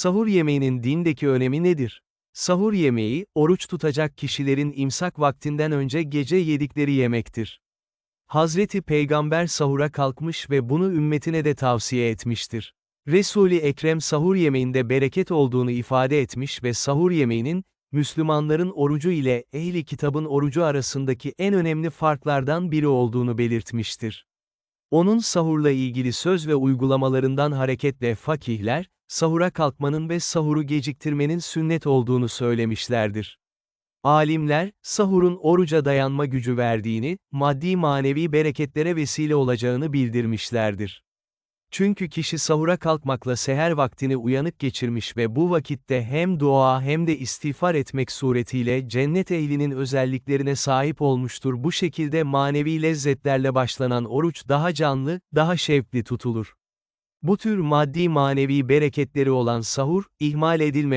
Sahur yemeğinin dindeki önemi nedir? Sahur yemeği, oruç tutacak kişilerin imsak vaktinden önce gece yedikleri yemektir. Hazreti Peygamber sahura kalkmış ve bunu ümmetine de tavsiye etmiştir. Resul-i Ekrem sahur yemeğinde bereket olduğunu ifade etmiş ve sahur yemeğinin, Müslümanların orucu ile ehli kitabın orucu arasındaki en önemli farklardan biri olduğunu belirtmiştir. Onun sahurla ilgili söz ve uygulamalarından hareketle fakihler, sahura kalkmanın ve sahuru geciktirmenin sünnet olduğunu söylemişlerdir. Alimler, sahurun oruca dayanma gücü verdiğini, maddi manevi bereketlere vesile olacağını bildirmişlerdir. Çünkü kişi sahura kalkmakla seher vaktini uyanık geçirmiş ve bu vakitte hem dua hem de istiğfar etmek suretiyle cennet ehlinin özelliklerine sahip olmuştur. Bu şekilde manevi lezzetlerle başlanan oruç daha canlı, daha şevkli tutulur. Bu tür maddi manevi bereketleri olan sahur, ihmal edilmemeli.